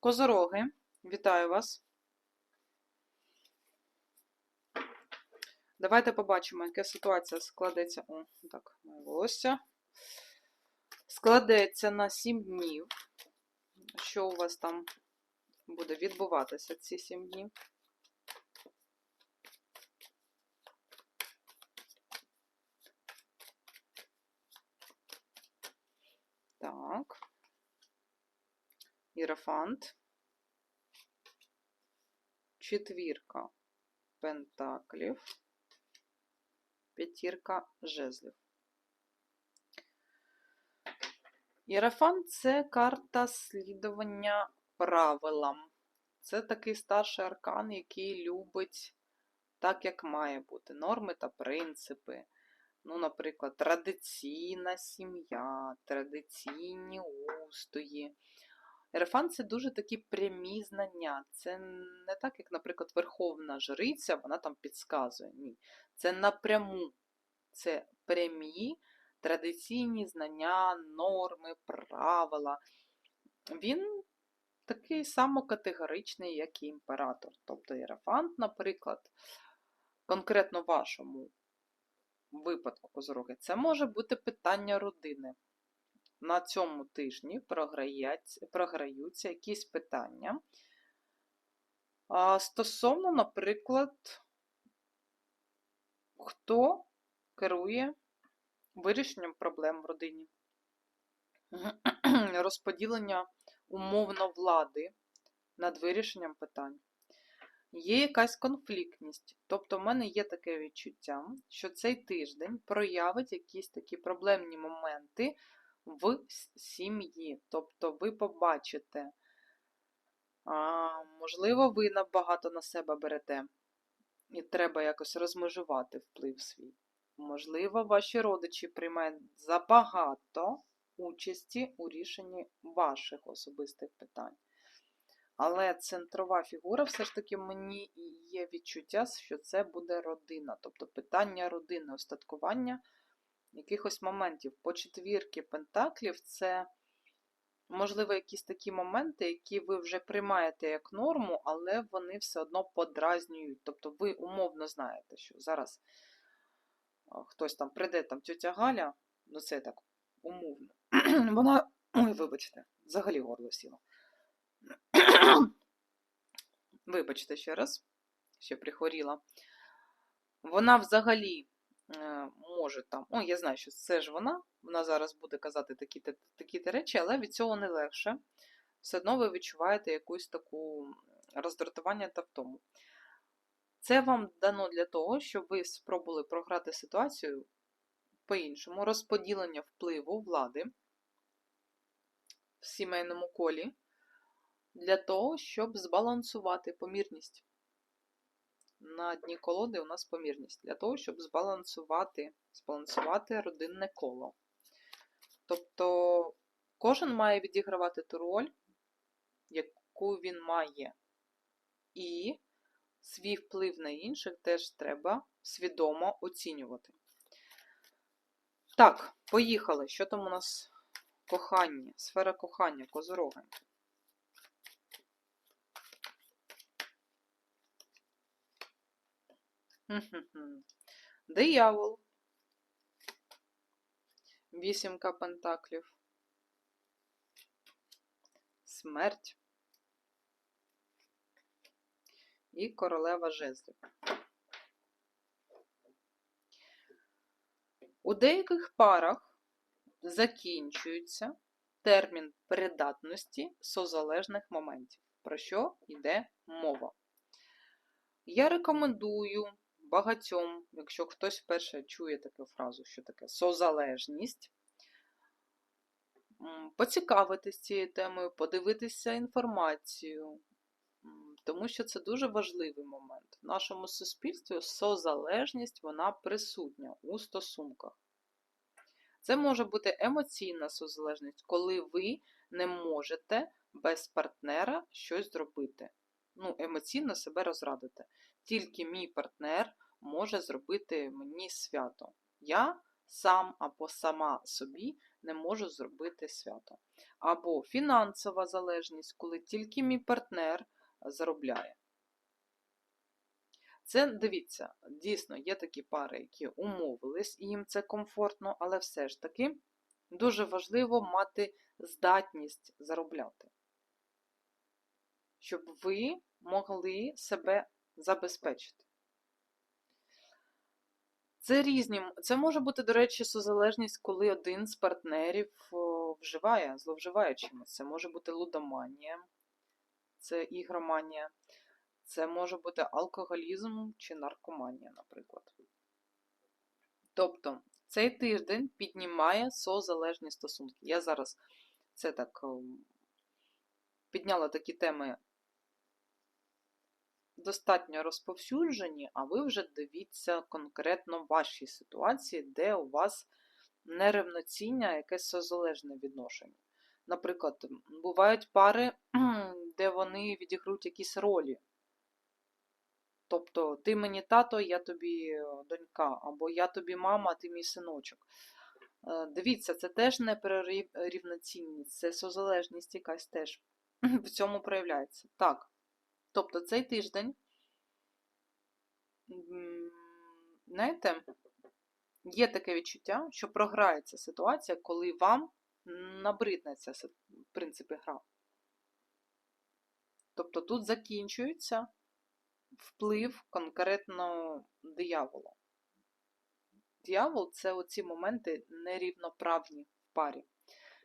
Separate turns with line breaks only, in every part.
Козороги, вітаю вас. Давайте побачимо, яка ситуація складеться. О, так, моє волосся. Складеться на 7 днів. Що у вас там буде відбуватися ці 7 днів? Так. Іерофант. Четвірка пентаклів. П'ятірка жезлів. Єрофант це карта слідування правилам. Це такий старший аркан, який любить так, як має бути. Норми та принципи. Ну, наприклад, традиційна сім'я, традиційні устої. Ерофант це дуже такі прямі знання. Це не так, як, наприклад, Верховна Жриця, вона там підказує. Ні. Це напряму. Це прямі традиційні знання, норми, правила. Він такий самокатегоричний, як і імператор. Тобто Єрофант, наприклад, конкретно вашому випадку козороги, це може бути питання родини. На цьому тижні програються якісь питання. Стосовно, наприклад, хто керує вирішенням проблем в родині, розподілення умовно влади над вирішенням питань. Є якась конфліктність. Тобто, в мене є таке відчуття, що цей тиждень проявить якісь такі проблемні моменти в сім'ї. Тобто, ви побачите, а, можливо, ви набагато на себе берете, і треба якось розмежувати вплив свій. Можливо, ваші родичі приймають забагато участі у рішенні ваших особистих питань. Але центрова фігура, все ж таки, мені є відчуття, що це буде родина. Тобто питання родини, остаткування якихось моментів. По четвірки пентаклів це, можливо, якісь такі моменти, які ви вже приймаєте як норму, але вони все одно подразнюють. Тобто ви умовно знаєте, що зараз хтось там прийде, там тьотя Галя, ну це так умовно. Вона, ой, вибачте, взагалі горло сіло. Вибачте ще раз, ще прихворіла. Вона взагалі може там. О, я знаю, що це ж вона. Вона зараз буде казати такі-то такі речі, але від цього не легше. Все одно ви відчуваєте якусь таку роздратування та втому. Це вам дано для того, щоб ви спробували програти ситуацію по-іншому, розподілення впливу влади в сімейному колі для того, щоб збалансувати помірність. На дні колоди у нас помірність для того, щоб збалансувати, збалансувати родинне коло. Тобто кожен має відігравати ту роль, яку він має. І свій вплив на інших теж треба свідомо оцінювати. Так, поїхали. Що там у нас кохання? Сфера кохання, козороги. Диявол. Вісімка пентаклів. Смерть. І королева жезлів. У деяких парах закінчується термін придатності созалежних моментів. Про що йде мова? Я рекомендую багатьом, якщо хтось вперше чує таку фразу, що таке созалежність, поцікавитись цією темою, подивитися інформацію, тому що це дуже важливий момент. В нашому суспільстві созалежність вона присутня у стосунках. Це може бути емоційна созалежність, коли ви не можете без партнера щось зробити. Ну, емоційно себе розрадити. Тільки мій партнер може зробити мені свято. Я сам або сама собі не можу зробити свято. Або фінансова залежність, коли тільки мій партнер заробляє. Це дивіться, дійсно є такі пари, які умовились, і їм це комфортно, але все ж таки дуже важливо мати здатність заробляти, щоб ви могли себе забезпечити. Це різні. Це може бути, до речі, созалежність, коли один з партнерів вживає, зловживає чимось. Це може бути лудоманія, це ігроманія, це може бути алкоголізм чи наркоманія, наприклад. Тобто, цей тиждень піднімає созалежні стосунки. Я зараз це так підняла такі теми достатньо розповсюджені, а ви вже дивіться конкретно ваші ситуації, де у вас нерівноціння, якесь созалежне відношення. Наприклад, бувають пари, де вони відіграють якісь ролі. Тобто, ти мені тато, я тобі е, донька, або я тобі мама, ти мій синочок. Е, Дивіться, це теж не про це созалежність якась теж в цьому проявляється. Так. Тобто цей тиждень, знаєте, є таке відчуття, що програється ситуація, коли вам набридне ця, в принципі, гра. Тобто тут закінчується вплив конкретно диявола. Диявол це оці моменти нерівноправні в парі.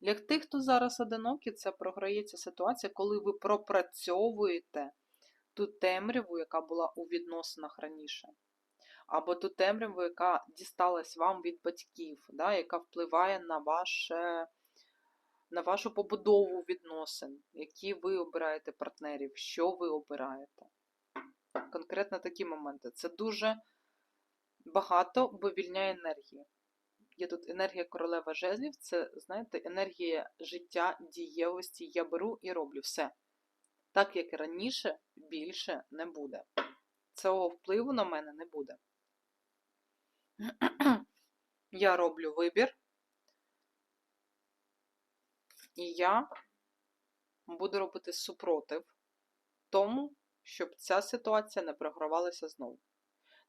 Для тих, хто зараз одинокий, це програється ситуація, коли ви пропрацьовуєте ту темряву, яка була у відносинах раніше. Або ту темряву, яка дісталась вам від батьків, да, яка впливає на, ваше, на вашу побудову відносин, які ви обираєте партнерів, що ви обираєте. Конкретно такі моменти. Це дуже багато вивільняє енергії. Є тут енергія королева жезлів, це, знаєте, енергія життя, дієвості. Я беру і роблю все. Так як і раніше, більше не буде. Цього впливу на мене не буде. Я роблю вибір, і я буду робити супротив тому, щоб ця ситуація не програвалася знову.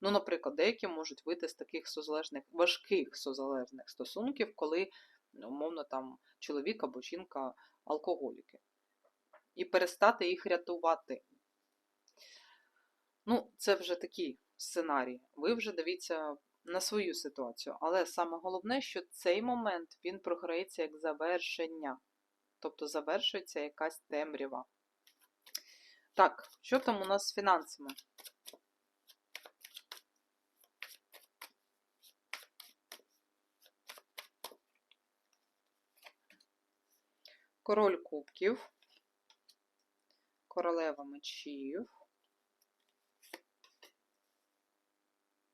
Ну, наприклад, деякі можуть вийти з таких созалежних, важких созалежних стосунків, коли, ну, умовно, там чоловік або жінка алкоголіки. І перестати їх рятувати. Ну, це вже такий сценарій. Ви вже дивіться на свою ситуацію. Але саме головне, що цей момент він програється як завершення. Тобто завершується якась темрява. Так, що там у нас з фінансами? Король кубків, королева мечів,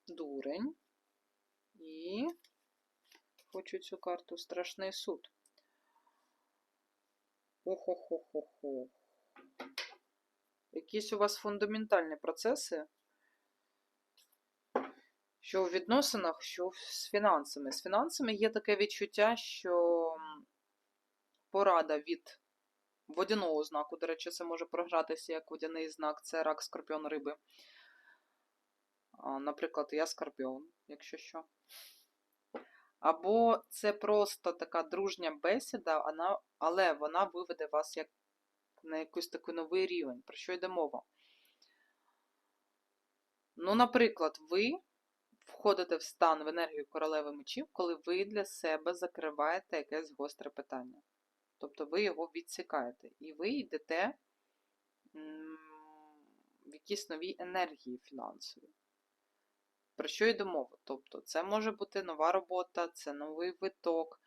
дурень і хочу цю карту страшний суд. Охо-хо-хо-хо. Якісь у вас фундаментальні процеси, що у відносинах, що з фінансами. З фінансами є таке відчуття, що порада від водяного знаку, до речі, це може програтися як водяний знак, це рак, скорпіон, риби. Наприклад, я скорпіон, якщо що. Або це просто така дружня бесіда, але вона виведе вас як на якийсь такий новий рівень. Про що йде мова? Ну, наприклад, ви входите в стан в енергію королеви мечів, коли ви для себе закриваєте якесь гостре питання. Тобто ви його відсікаєте. І ви йдете в якісь нові енергії фінансові. Про що йде мова? Тобто, це може бути нова робота, це новий виток.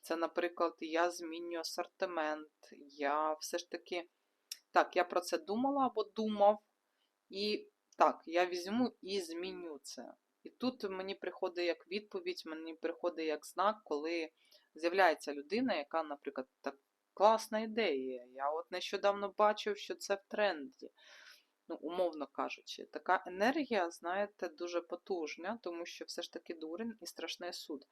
Це, наприклад, я змінюю асортимент. Я все ж таки. Так, я про це думала або думав. І так, я візьму і зміню це. І тут мені приходить як відповідь, мені приходить як знак, коли з'являється людина, яка, наприклад, так класна ідея. Я от нещодавно бачив, що це в тренді. ну, умовно кажучи, така енергія, знаєте, дуже потужна, тому що все ж таки дурень і страшний суд.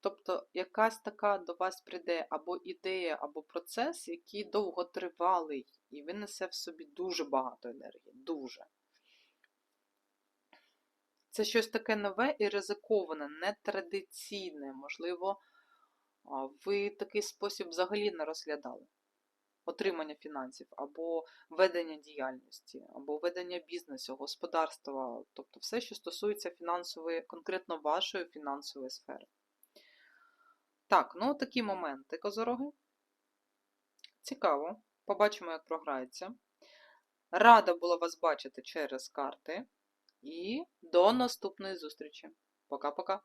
Тобто, якась така до вас прийде або ідея, або процес, який довготривалий, і він несе в собі дуже багато енергії. Дуже. Це щось таке нове і ризиковане, нетрадиційне. Можливо, ви такий спосіб взагалі не розглядали. Отримання фінансів, або ведення діяльності, або ведення бізнесу, господарства, тобто все, що стосується фінансової, конкретно вашої фінансової сфери. Так, ну такі моменти, козороги. Цікаво. Побачимо, як програється. Рада була вас бачити через карти. І до наступної зустрічі. Пока-пока.